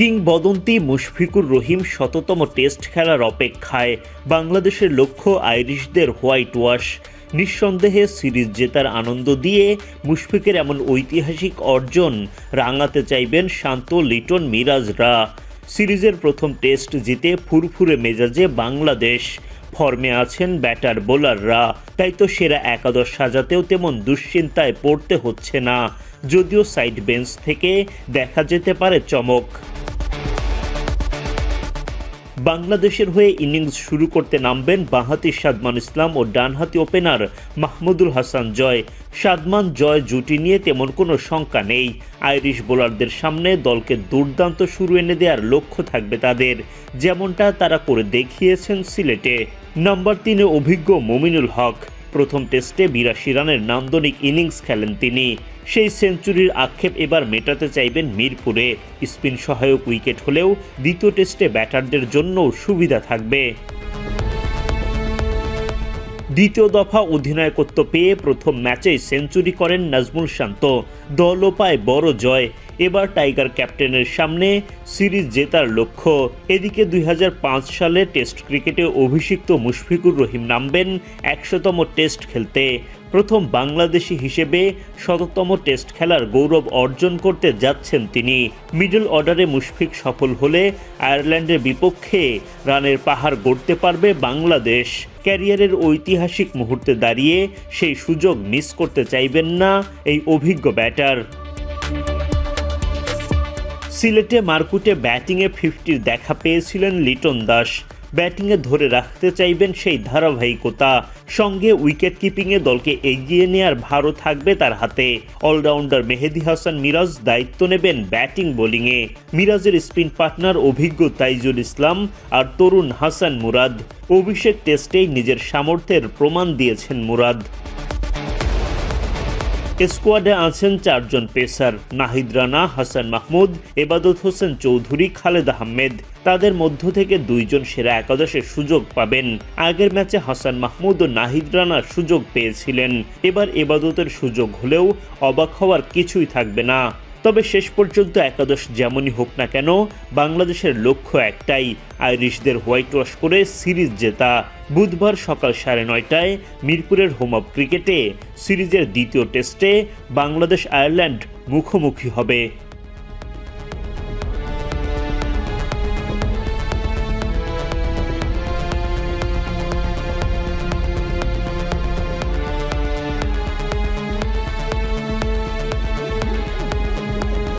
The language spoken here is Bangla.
কিংবদন্তি মুশফিকুর রহিম শততম টেস্ট খেলার অপেক্ষায় বাংলাদেশের লক্ষ্য আইরিশদের হোয়াইট ওয়াশ। নিঃসন্দেহে সিরিজ জেতার আনন্দ দিয়ে মুশফিকের এমন ঐতিহাসিক অর্জন রাঙাতে চাইবেন শান্ত লিটন মিরাজরা। সিরিজের প্রথম টেস্ট জিতে ফুরফুরে মেজাজে বাংলাদেশ। ফর্মে আছেন ব্যাটার বোলাররা। তাই তো সেরা একাদশ সাজাতেও তেমন দুশ্চিন্তায় পড়তে হচ্ছে না। যদিও সাইড বেঞ্চ থেকে দেখা যেতে পারে চমক। বাংলাদেশের হয়ে ইনিংস শুরু করতে নামবেন বাঁহাতি সাদমান ইসলাম ও ডানহাতি ওপেনার মাহমুদুল হাসান জয়। সাদমান জয় জুটি নিয়ে তেমন কোনো শঙ্কা নেই। আইরিশ বোলারদের সামনে দলকে দুর্দান্ত শুরু এনে দেওয়ার লক্ষ্য থাকবে তাদের। যেমনটা তারা করে দেখিয়েছেন সিলেটে। নাম্বার তিনে অভিজ্ঞ মমিনুল হক। প্রথম টেস্টে বিরাশি রানের নান্দনিক ইনিংস খেলেন তিনি। সেই সেঞ্চুরির আক্ষেপ এবার মেটাতে চাইবেন মিরপুরে। স্পিন সহায়ক উইকেট হলেও দ্বিতীয় টেস্টে ব্যাটারদের জন্যও সুবিধা থাকবে। দ্বিতীয় দফা অধিনায়কত্ব পেয়ে প্রথম ম্যাচেই সেঞ্চুরি করেন নাজমুল শান্ত। দলও পায় বড় জয়। এবার টাইগার ক্যাপ্টেনের সামনে সিরিজ জেতার লক্ষ্য। এদিকে দুই হাজার পাঁচ সালে টেস্ট ক্রিকেটে অভিষিক্ত মুশফিকুর রহিম নামবেন একশোতম টেস্ট খেলতে। প্রথম বাংলাদেশি হিসেবে শততম টেস্ট খেলার গৌরব অর্জন করতে যাচ্ছেন তিনি। মিডল অর্ডারে মুশফিক সফল হলে আয়ারল্যান্ডের বিপক্ষে রানের পাহাড় গড়তে পারবে বাংলাদেশ। ক্যারিয়ারের ঐতিহাসিক মুহূর্তে দাঁড়িয়ে সেই সুযোগ মিস করতে চাইবেন না এই অভিজ্ঞ ব্যাটার। সিলেটে মারকুটে ব্যাটিংয়ে ফিফটির দেখা পেয়েছিলেন লিটন দাস। ব্যাটিংয়ে ধরে রাখতে চাইবেন সেই ধারাবাহিকতা। সঙ্গে উইকেট কিপিংয়ে দলকে এগিয়ে নেয়ার ভারও থাকবে তার হাতে। অলরাউন্ডার মেহেদি হাসান মিরাজ দায়িত্ব নেবেন ব্যাটিং বোলিংয়ে। মিরাজের স্পিন পার্টনার অভিজ্ঞ তাইজুল ইসলাম আর তরুণ হাসান মুরাদ। অভিষেক টেস্টেই নিজের সামর্থ্যের প্রমাণ দিয়েছেন মুরাদ। স্কোয়াডে আছেন চারজন পেসার নাহিদ রানা, হাসান মাহমুদ, এবাদত হোসেন চৌধুরী, খালেদ আহমেদ। তাদের মধ্য থেকে দুইজন সেরা একাদশের সুযোগ পাবেন। আগের ম্যাচে হাসান মাহমুদ ও নাহিদ রানার সুযোগ পেয়েছিলেন। এবার এবাদতের সুযোগ হলেও অবাক হওয়ার কিছুই থাকবে না। তবে শেষ পর্যন্ত একাদশ যেমনই হোক না কেন, বাংলাদেশের লক্ষ্য একটাই, আইরিশদের হোয়াইট ওয়াশ করে সিরিজ জেতা। বুধবার সকাল সাড়ে নয়টায় মিরপুরের হোম অব ক্রিকেটে সিরিজের দ্বিতীয় টেস্টে বাংলাদেশ আয়ারল্যান্ড মুখোমুখি হবে।